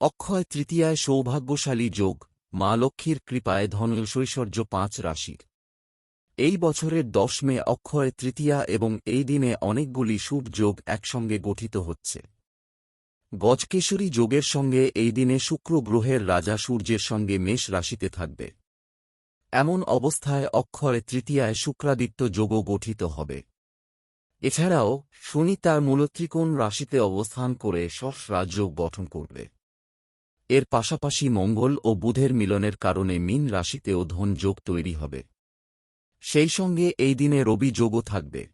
অক্ষয় তৃতীয়ায় সৌভাগ্যশালী যোগ, মা লক্ষ্মীর কৃপায় ধনৈশ্বৈশ্বর্য পাঁচ রাশির। এই বছরের দশ মে অক্ষয় তৃতীয়া এবং এই দিনে অনেকগুলি শুভ যোগ একসঙ্গে গঠিত হচ্ছে। গজকেশরী যোগের সঙ্গে এই দিনে শুক্র গ্রহের রাজা সূর্যের সঙ্গে মেষ রাশিতে থাকবে। এমন অবস্থায় অক্ষয় তৃতীয়ায় শুক্রাদিত্য যোগও গঠিত হবে। এছাড়াও শনি তার মূলত্রিকোণ রাশিতে অবস্থান করে শস রাজযোগ গঠন করবে। এর পাশাপাশি মঙ্গল ও বুধের মিলনের কারণে মীন রাশিতেও ধন যোগ তৈরি হবে। সেই সঙ্গে এই দিনে রবি যোগও থাকবে।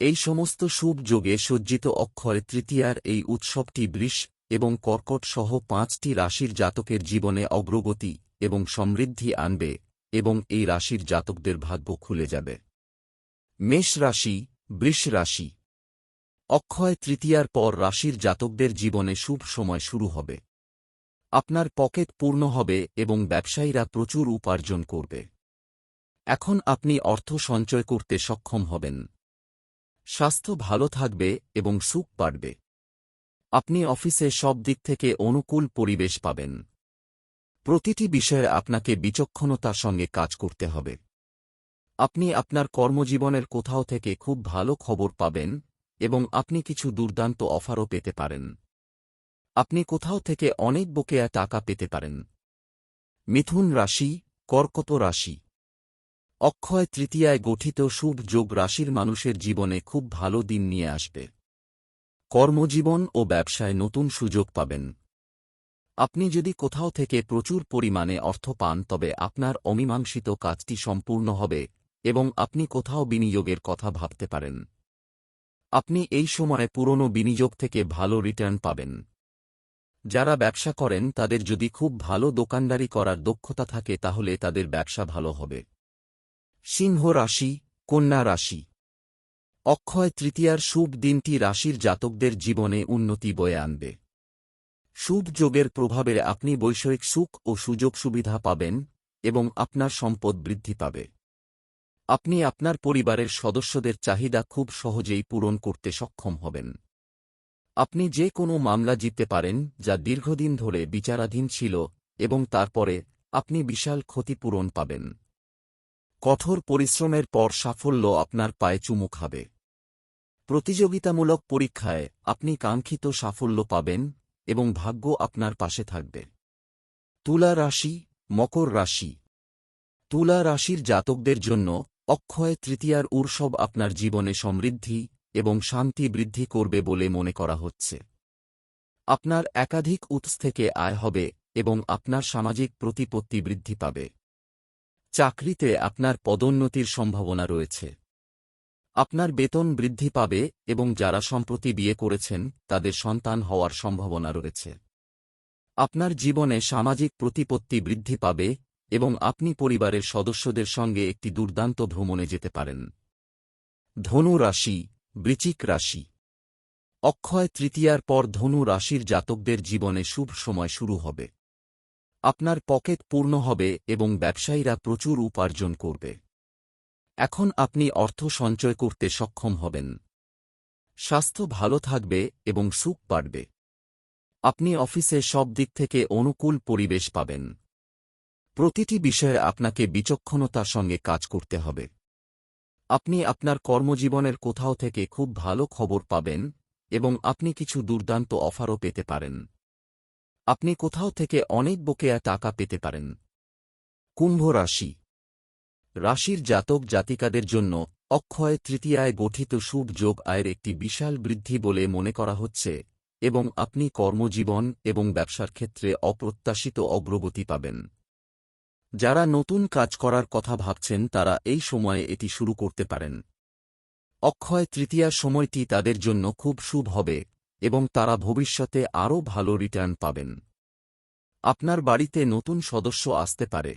এই সমস্ত শুভ যোগে সজ্জিত অক্ষয় তৃতীয়ার এই উৎসবটি বৃষ এবং কর্কট সহ পাঁচটি রাশির জাতকের জীবনে অগ্রগতি এবং সমৃদ্ধি আনবে এবং এই রাশির জাতকদের ভাগ্য খুলে যাবে। মেষ রাশি, বৃষ রাশি। অক্ষয় তৃতীয়ার পর রাশির জাতকদের জীবনে শুভ সময় শুরু হবে। আপনার পকেট পূর্ণ হবে এবং ব্যবসায়ীরা প্রচুর উপার্জন করবে। এখন আপনি অর্থ সঞ্চয় করতে সক্ষম হবেন। স্বাস্থ্য ভালো থাকবে এবং সুখ বাড়বে। আপনি অফিসে সব দিক থেকে অনুকূল পরিবেশ পাবেন। প্রতিটি বিষয়ে আপনাকে বিচক্ষণতার সঙ্গে কাজ করতে হবে। আপনি আপনার কর্মজীবনের কোথাও থেকে খুব ভালো খবর পাবেন এবং আপনি কিছু দুর্দান্ত অফারও পেতে পারেন। আপনি কোথাও থেকে অনেক বকেয়া টাকা পেতে পারেন। মিথুন রাশি, কর্কট রাশি। অক্ষয় তৃতীয়ায় গঠিত শুভ যোগ রাশির মানুষের জীবনে খুব ভালো দিন নিয়ে আসবে। কর্মজীবন ও ব্যবসায় নতুন সুযোগ পাবেন। আপনি যদি কোথাও থেকে প্রচুর পরিমাণে অর্থ পান, তবে আপনার অমীমাংসিত কাজটি সম্পূর্ণ হবে এবং আপনি কোথাও বিনিয়োগের কথা ভাবতে পারেন। আপনি এই সময়ে পুরনো বিনিয়োগ থেকে ভালো রিটার্ন পাবেন। যারা ব্যবসা করেন, তাদের যদি খুব ভালো দোকানদারি করার দক্ষতা থাকে, তাহলে তাদের ব্যবসা ভালো হবে। সিংহ রাশি, কন্যা রাশি। অক্ষয় তৃতীয়ার শুভ দিনটি রাশির জাতকদের জীবনে উন্নতি বয়ে আনবে। শুভ যোগের প্রভাবে আপনি বৈষয়িক সুখ ও সুযোগ সুবিধা পাবেন এবং আপনার সম্পদ বৃদ্ধি পাবে। আপনি আপনার পরিবারের সদস্যদের চাহিদা খুব সহজেই পূরণ করতে সক্ষম হবেন। আপনি যে কোনো মামলা জিততে পারেন, যা দীর্ঘদিন ধরে বিচারাধীন ছিল এবং তারপরে আপনি বিশাল ক্ষতিপূরণ পাবেন। কঠোর পরিশ্রমের পর সাফল্য আপনার পায়ে চুমু খাবে। প্রতিযোগিতামূলক পরীক্ষায় আপনি কাঙ্ক্ষিত সাফল্য পাবেন এবং ভাগ্য আপনার পাশে থাকবে। তুলা রাশি, মকর রাশি। তুলা রাশির জাতকদের জন্য অক্ষয় তৃতীয়ার উৎসব আপনার জীবনে সমৃদ্ধি এবং শান্তি বৃদ্ধি করবে বলে মনে করা হচ্ছে। আপনার একাধিক উৎস থেকে আয় হবে এবং আপনার সামাজিক প্রতিপত্তি বৃদ্ধি পাবে। চাকরিতে আপনার পদোন্নতির সম্ভাবনা রয়েছে। আপনার বেতন বৃদ্ধি পাবে এবং যারা সম্প্রতি বিয়ে করেছেন, তাদের সন্তান হওয়ার সম্ভাবনা রয়েছে। আপনার জীবনে সামাজিক প্রতিপত্তি বৃদ্ধি পাবে এবং আপনি পরিবারের সদস্যদের সঙ্গে একটি দুর্দান্ত ভ্রমণে যেতে পারেন। ধনু রাশি বৃচিক রাশি। অক্ষয় তৃতীয়ার পর ধনু রাশির জাতকদের জীবনে শুভ সময় শুরু হবে। আপনার পকেট পূর্ণ হবে এবং ব্যবসায়ীরা প্রচুর উপার্জন করবে। এখন আপনি অর্থ সঞ্চয় করতে সক্ষম হবেন। স্বাস্থ্য ভালো থাকবে এবং সুখ বাড়বে। আপনি অফিসে সব দিক থেকে অনুকূল পরিবেশ পাবেন। প্রতিটি বিষয়ে আপনাকে বিচক্ষণতার সঙ্গে কাজ করতে হবে। আপনি আপনার কর্মজীবনের কোথাও থেকে খুব ভালো খবর পাবেন এবং আপনি কিছু দুর্দান্ত অফারও পেতে পারেন। আপনি কোথাও থেকে অনেক বকেয়া টাকা পেতে পারেন। কুম্ভ রাশি। রাশির জাতক জাতিকাদের জন্য অক্ষয় তৃতীয়ায় গঠিত শুভ যোগ আয়ের একটি বিশাল বৃদ্ধি বলে মনে করা হচ্ছে এবং আপনি কর্মজীবন এবং ব্যবসার ক্ষেত্রে অপ্রত্যাশিত অগ্রগতি পাবেন। যারা নতুন কাজ করার কথা ভাবছেন তারা এই সময়ে এটি শুরু করতে পারেন। অক্ষয় তৃতীয়া সময়টি তাদের জন্য খুব শুভ হবে এবং তারা ভবিষ্যতে আরও ভালো রিটার্ন পাবেন। আপনার বাড়িতে নতুন সদস্য আসতে পারে।